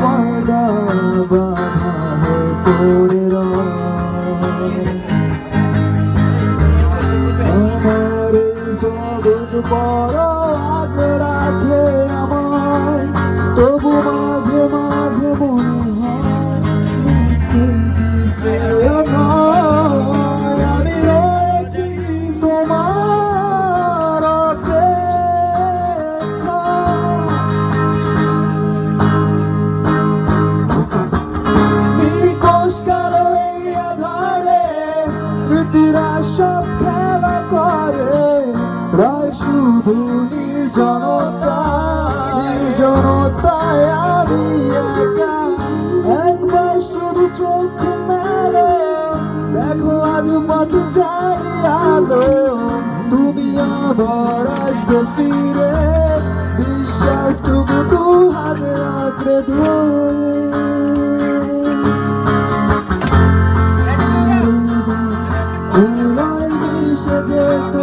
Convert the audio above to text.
পর্দা আমার জগৎ রাখে আমায়। তবু মাঝে মাঝে মনে স্মৃতিরা সব খেলা করে। রয় শুধু নির্জনতা, নির্জনতায় আমি একা। একবার শুধু চোখ মেলো, দেখো আজ পথ চালি আলো। তুমি আবার আসবে ফিরে, বিশ্বাসটুকু দু হাতে আঁকড়ে ধরে। fazer